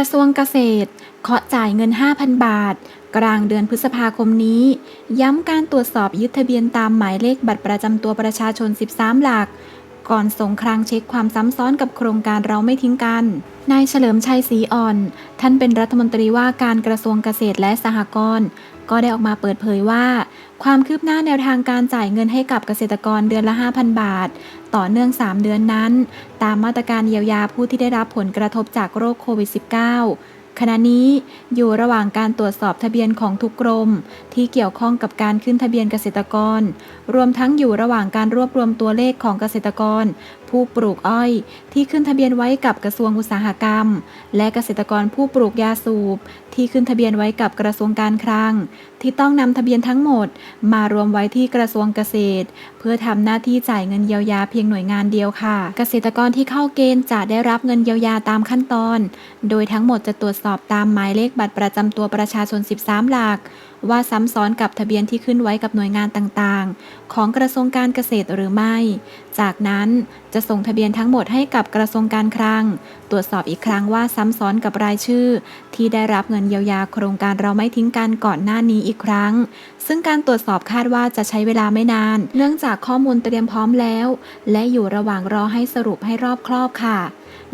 ระทรวงเกษตร เคาะจ่ายเงิน 5,000 บาท กลางเดือนพฤษภาคมนี้ ย้ำการตรวจสอบยึดทะเบียนตามหมายเลขบัตรประจำตัวประชาชน 13 หลัก ก่อนส่งครางเช็คความซ้ำซ้อนกับโครงการเราไม่ทิ้งกัน นายเฉลิมชัยศรีอ่อน ท่านเป็นรัฐมนตรีว่าการกระทรวงเกษตรและสหกรณ์ก็ได้ออกมาเปิดเผยว่า ความคืบหน้าแนวทางการจ่ายเงินให้กับเกษตรกรเดือนละ 5,000 บาท ต่อเนื่อง 3 เดือนนั้น ตามมาตรการเยียวยาผู้ที่ได้รับผลกระทบจากโรคโควิด -19 ขณะนี้อยู่ระหว่างการตรวจสอบทะเบียนของทุกกรม ที่เกี่ยวข้องกับการขึ้นทะเบียนเกษตรกร รวมทั้งอยู่ระหว่างการรวบรวมตัวเลขของเกษตรกร ผู้ปลูกอ้อย ที่ขึ้นทะเบียนไว้กับกระทรวงอุตสาหกรรม และเกษตรกรผู้ปลูกยาสูบ ที่ขึ้นทะเบียนไว้กับกระทรวงการคลัง ที่ต้องนำทะเบียนทั้งหมด มารวมไว้ที่กระทรวงเกษตร เพื่อทำหน้าที่จ่ายเงินเยียวยาเพียงหน่วยงานเดียวค่ะ เกษตรกรที่เข้าเกณฑ์จะได้รับเงินเยียวยาตามขั้นตอน โดยทั้งหมดจะตรวจสอบตามหมายเลขบัตรประจำตัวประชาชน 13 หลัก ว่าซ้ำซ้อนกับทะเบียนที่ขึ้นไว้กับหน่วยงานต่างๆ ของกระทรวงการเกษตรหรือไม่ จากนั้นจะส่งทะเบียนทั้งหมดให้กับกระทรวงการคลัง ตรวจสอบอีกครั้งว่าซ้ำซ้อนกับรายชื่อ ที่ได้รับเงินเยียวยาโครงการเราไม่ทิ้งกันก่อนหน้านี้อีกครั้ง ซึ่งการตรวจสอบคาดว่าจะใช้เวลาไม่นาน เนื่องจากข้อมูลเตรียมพร้อมแล้ว และอยู่ระหว่างรอให้สรุปให้รอบครอบค่ะ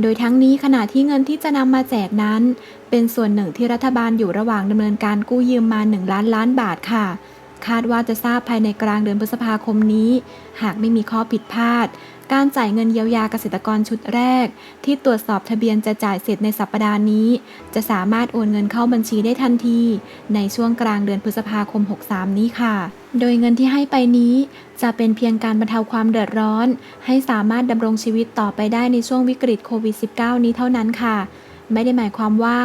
โดยทั้งนี้ขณะที่เงินที่จะนำมาแจกนั้น เป็นส่วนหนึ่งที่รัฐบาลอยู่ระหว่างดำเนินการกู้ยืมมา 1 ล้านล้านบาทค่ะ คาดว่าจะทราบภายในกลางเดือนพฤษภาคมนี้ หากไม่มีข้อผิดพลาด การจ่ายเงินเยียวยาเกษตรกรชุดแรก ที่ตรวจสอบทะเบียนจะจ่ายเสร็จในสัปดาห์นี้ จะสามารถโอนเงินเข้าบัญชีได้ทันที ในช่วงกลางเดือนพฤษภาคม 63 นี้ค่ะ โดยเงินที่ให้ไปนี้ จะเป็นเพียงการบรรเทาความเดือดร้อน ให้สามารถดำรงชีวิตต่อไปได้ในช่วงวิกฤตโควิด -19 นี้เท่านั้นค่ะไม่ได้หมายความว่า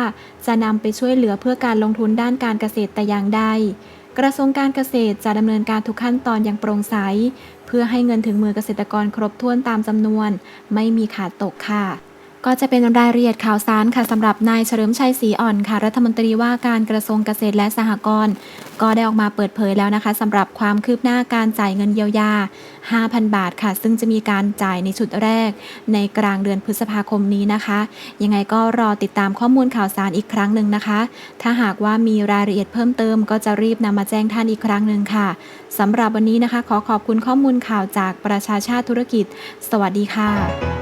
จะนำไปช่วยเหลือเพื่อการลงทุนด้านการเกษตรแต่อย่างใด กระทรวงการเกษตรจะดำเนินการทุกขั้นตอนอย่างโปร่งใส เพื่อให้เงินถึงมือเกษตรกรครบถ้วนตามจำนวน ไม่มีขาดตกค่ะ ก็จะเป็นรายละเอียดข่าวสารค่ะสำหรับนายเฉลิมชัยศรีอ่อนค่ะ รัฐมนตรีว่าการกระทรวงเกษตรและสหกรณ์ก็ได้ออกมาเปิดเผยแล้วนะคะสำหรับความคืบหน้าการจ่ายเงินเยียวยา 5,000 บาทค่ะ ซึ่งจะมีการจ่ายในชุดแรก ในกลางเดือนพฤษภาคมนี้นะคะ ยังไงก็รอติดตามข้อมูลข่าวสารอีกครั้งหนึ่งนะคะ ถ้าหากว่ามีรายละเอียดเพิ่มเติม ก็จะรีบนำมาแจ้งท่านอีกครั้งหนึ่งค่ะสำหรับวันนี้นะคะ ขอขอบคุณข้อมูลข่าวจากประชาชาติธุรกิจ สวัสดีค่ะ